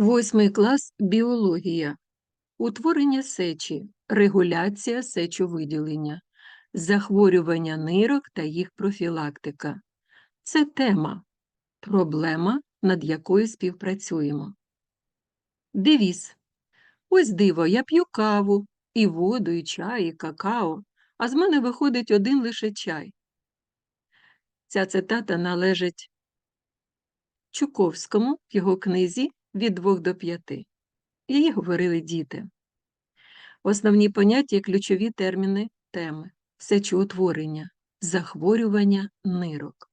Восьмий клас біологія. Утворення сечі, регуляція сечовиділення, захворювання нирок та їх профілактика. Це тема, проблема, над якою співпрацюємо. Девіз. Ось диво, я п'ю каву, і воду, і чай, і какао, а з мене виходить один лише чай. Ця цитата належить Чуковському в його книзі від 2 до 5. Її говорили діти. Основні поняття і ключові терміни теми сечоутворення, захворювання нирок.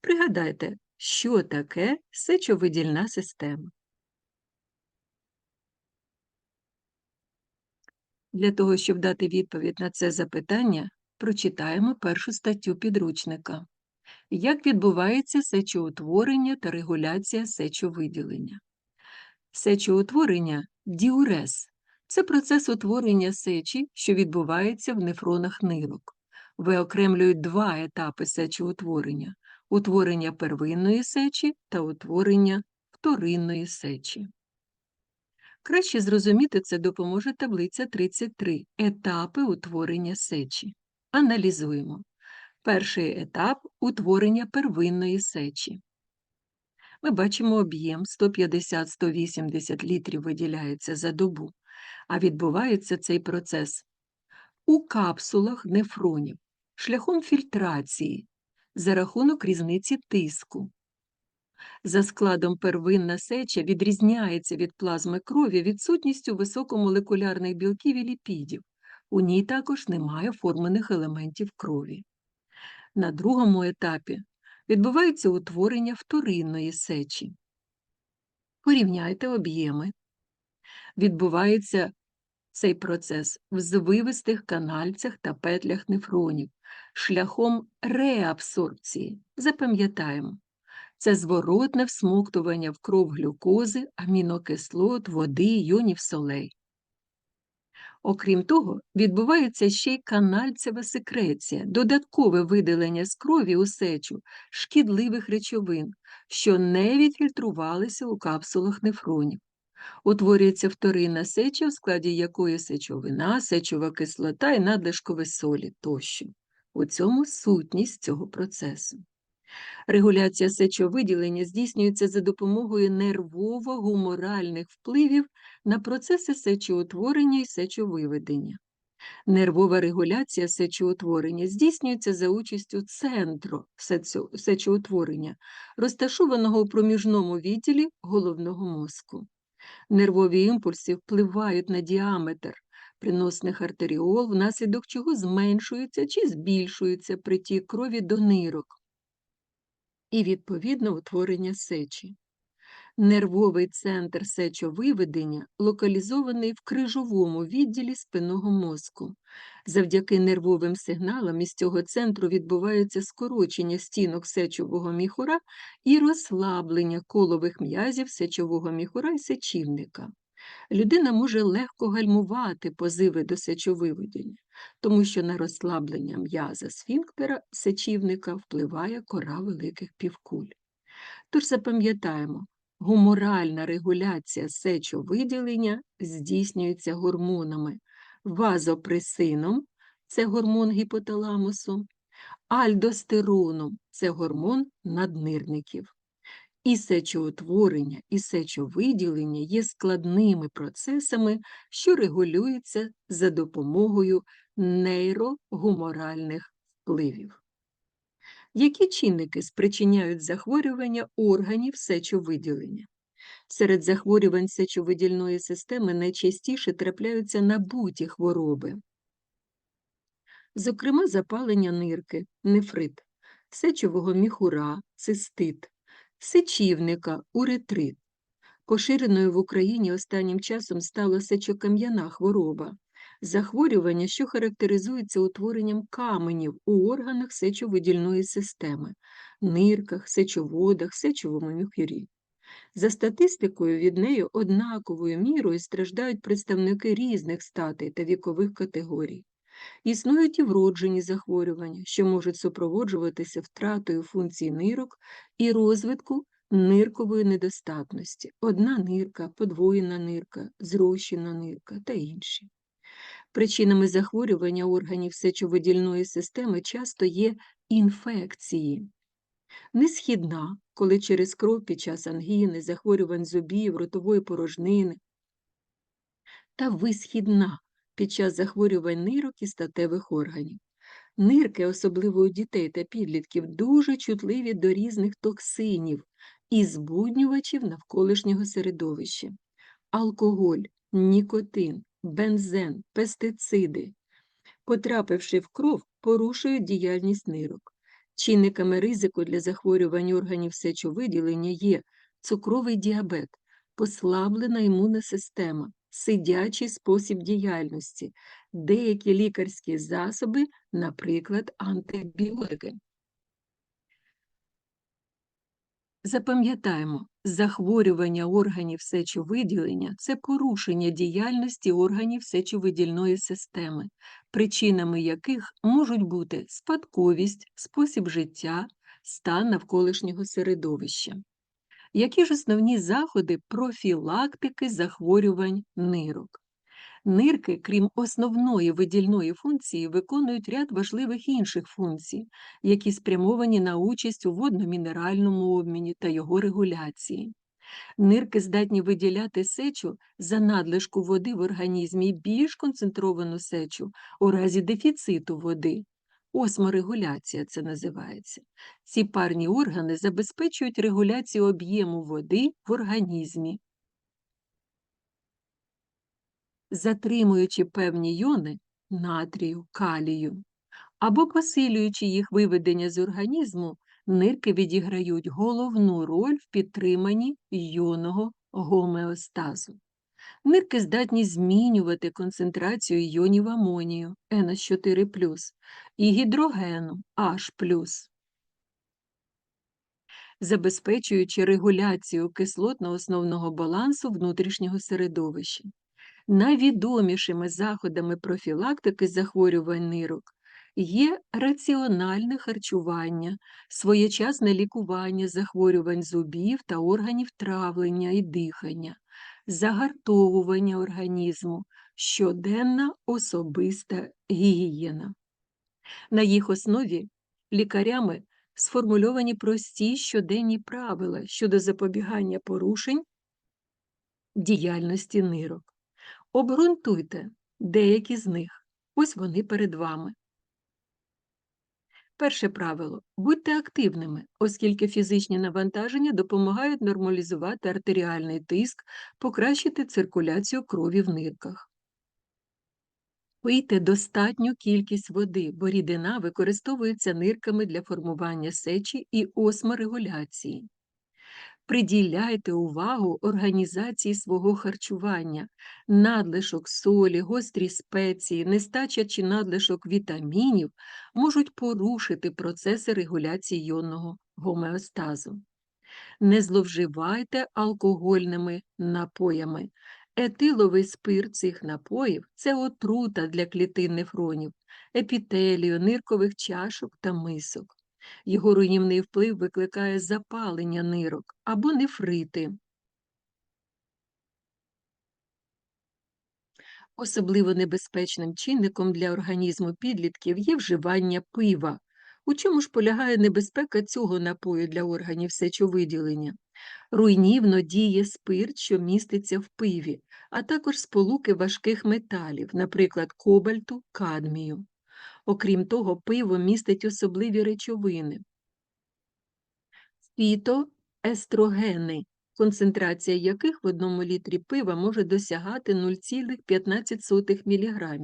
Пригадайте, що таке сечовидільна система. Для того, щоб дати відповідь на це запитання, прочитаємо першу статтю підручника. Як відбувається сечоутворення та регуляція сечовиділення? Сечоутворення діурез це процес утворення сечі, що відбувається в нефронах нирок. Виокремлюють два етапи сечоутворення утворення первинної сечі та утворення вторинної сечі. Краще зрозуміти це допоможе таблиця 33 етапи утворення сечі. Аналізуємо. Перший етап утворення первинної сечі. Ми бачимо об'єм 150-180 літрів виділяється за добу, а відбувається цей процес у капсулах нефронів шляхом фільтрації за рахунок різниці тиску. За складом первинна сеча відрізняється від плазми крові відсутністю високомолекулярних білків і ліпідів. У ній також немає формених елементів крові. На другому етапі відбувається утворення вторинної сечі. Порівняйте об'єми. Відбувається цей процес в звивистих канальцях та петлях нефронів шляхом реабсорбції. Запам'ятаємо, це зворотне всмоктування в кров глюкози, амінокислот, води, йонів солей. Окрім того, відбувається ще й канальцева секреція, додаткове видалення з крові у сечу шкідливих речовин, що не відфільтрувалися у капсулах нефронів. Утворюється вторинна сеча, в складі якої сечовина, сечова кислота і надлишкові солі тощо. У цьому сутність цього процесу. Регуляція сечовиділення здійснюється за допомогою нервово-гуморальних впливів на процеси сечоутворення і сечовиведення. Нервова регуляція сечоутворення здійснюється за участю центру сечоутворення, розташованого у проміжному відділі головного мозку. Нервові імпульси впливають на діаметр приносних артеріол, внаслідок чого зменшується чи збільшується притік крові до нирок і, відповідно, утворення сечі. Нервовий центр сечовиведення локалізований в крижовому відділі спинного мозку. Завдяки нервовим сигналам із цього центру відбувається скорочення стінок сечового міхура і розслаблення колових м'язів сечового міхура і сечівника. Людина може легко гальмувати позиви до сечовиведення, тому що на розслаблення м'яза сфінктера сечівника впливає кора великих півкуль. Тож запам'ятаємо, гуморальна регуляція сечовиділення здійснюється гормонами вазопресином, це гормон гіпоталамусу, альдостероном це гормон наднирників. І сечоутворення, і сечовиділення є складними процесами, що регулюються за допомогою нейрогуморальних впливів. Які чинники спричиняють захворювання органів сечовиділення? Серед захворювань сечовидільної системи найчастіше трапляються набуті хвороби, зокрема, запалення нирки, нефрит, сечового міхура, цистит, сечівника, уретрит. Поширеною в Україні останнім часом стала сечокам'яна хвороба, захворювання, що характеризується утворенням каменів у органах сечовидільної системи, нирках, сечоводах, сечовому міхурі. За статистикою, від неї однаковою мірою страждають представники різних статей та вікових категорій. Існують і вроджені захворювання, що можуть супроводжуватися втратою функцій нирок і розвитку ниркової недостатності, одна нирка, подвоєна нирка, зрощена нирка та інші. Причинами захворювання органів сечовидільної системи часто є інфекції. Несхідна, коли через кров під час ангіни, захворювань зубів, ротової порожнини, та висхідна під час захворювань нирок і статевих органів. Нирки, особливо у дітей та підлітків, дуже чутливі до різних токсинів і збуднювачів навколишнього середовища. Алкоголь, нікотин, бензен, пестициди, потрапивши в кров, порушують діяльність нирок. Чинниками ризику для захворювань органів сечовиділення є цукровий діабет, послаблена імунна система, сидячий спосіб діяльності, деякі лікарські засоби, наприклад, антибіотики. Запам'ятаємо, захворювання органів сечовиділення – це порушення діяльності органів сечовидільної системи, причинами яких можуть бути спадковість, спосіб життя, стан навколишнього середовища. Які ж основні заходи профілактики захворювань нирок? Нирки, крім основної видільної функції, виконують ряд важливих інших функцій, які спрямовані на участь у водно-мінеральному обміні та його регуляції. Нирки здатні виділяти сечу за надлишку води в організмі більш концентровану сечу у разі дефіциту води. Осморегуляція це називається. Ці парні органи забезпечують регуляцію об'єму води в організмі. затримуючи певні йони натрію, калію, або посилюючи їх виведення з організму, нирки відіграють головну роль в підтриманні йонного гомеостазу. Нирки здатні змінювати концентрацію йонів амонію NH4 і гідрогену H, забезпечуючи регуляцію кислотно-основного балансу внутрішнього середовища. Найвідомішими заходами профілактики захворювань нирок є раціональне харчування, своєчасне лікування захворювань зубів та органів травлення і дихання, загартовування організму, щоденна особиста гігієна. На їх основі лікарями сформульовані прості щоденні правила щодо запобігання порушень діяльності нирок. Обґрунтуйте деякі з них. Ось вони перед вами. Перше правило. Будьте активними, оскільки фізичні навантаження допомагають нормалізувати артеріальний тиск, покращити циркуляцію крові в нирках. Пийте достатню кількість води, бо рідина використовується нирками для формування сечі і осморегуляції. Приділяйте увагу організації свого харчування, надлишок солі, гострі спеції, нестача чи надлишок вітамінів можуть порушити процеси регуляції йонного гомеостазу. Не зловживайте алкогольними напоями. Етиловий спирт цих напоїв це отрута для клітин нефронів, епітелію, ниркових чашок та мисок. Його руйнівний вплив викликає запалення нирок або нефрити. Особливо небезпечним чинником для організму підлітків є вживання пива. У чому ж полягає небезпека цього напою для органів сечовиділення? Руйнівно діє спирт, що міститься в пиві, а також сполуки важких металів, наприклад, кобальту, кадмію. Окрім того, пиво містить особливі речовини. Фітоестрогени, концентрація яких в одному літрі пива може досягати 0,15 мг.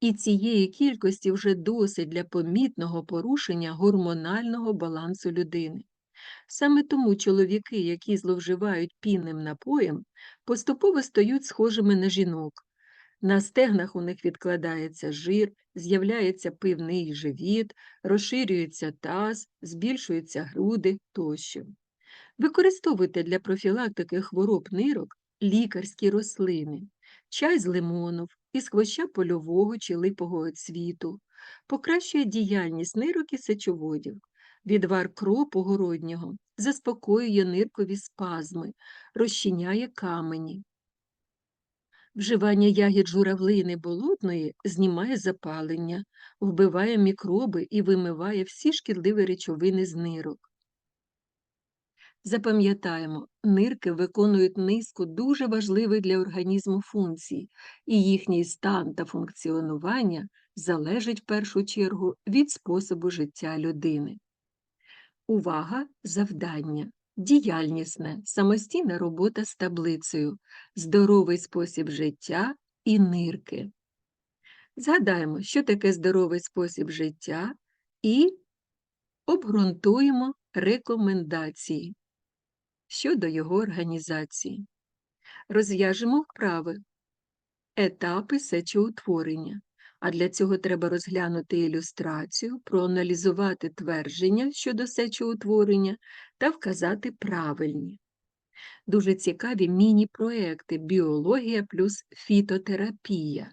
І цієї кількості вже досить для помітного порушення гормонального балансу людини. Саме тому чоловіки, які зловживають пінним напоєм, поступово стають схожими на жінок, на стегнах у них відкладається жир, з'являється пивний живіт, розширюється таз, збільшуються груди тощо. Використовуйте для профілактики хвороб нирок лікарські рослини, чай з лимонов, із хвоща польового чи липового цвіту, покращує діяльність нирок і сечоводів. Відвар кропу городнього заспокоює ниркові спазми, розчиняє камені. Вживання ягід журавлини болотної знімає запалення, вбиває мікроби і вимиває всі шкідливі речовини з нирок. Запам'ятаємо, нирки виконують низку дуже важливих для організму функцій, і їхній стан та функціонування залежить в першу чергу від способу життя людини. Увага, завдання, діяльнісне, самостійна робота з таблицею, здоровий спосіб життя і нирки. Згадаємо, що таке здоровий спосіб життя, і обґрунтуємо рекомендації щодо його організації. Розв'яжемо вправи, етапи сечоутворення. А для цього треба розглянути ілюстрацію, проаналізувати твердження щодо сечоутворення та вказати правильні. Дуже цікаві міні-проекти Біологія плюс фітотерапія.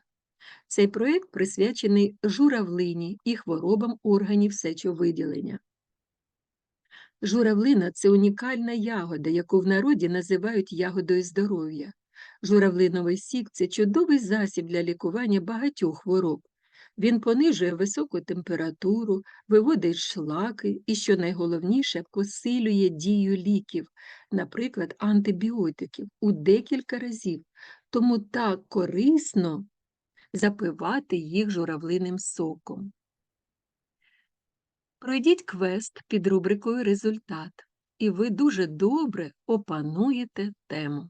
Цей проєкт присвячений журавлині і хворобам органів сечовиділення. Журавлина це унікальна ягода, яку в народі називають ягодою здоров'я. Журавлиновий сік це чудовий засіб для лікування багатьох хвороб. Він понижує високу температуру, виводить шлаки і, що найголовніше, посилює дію ліків, наприклад, антибіотиків, у декілька разів. Тому так корисно запивати їх журавлиним соком. Пройдіть квест під рубрикою Результат, і ви дуже добре опануєте тему.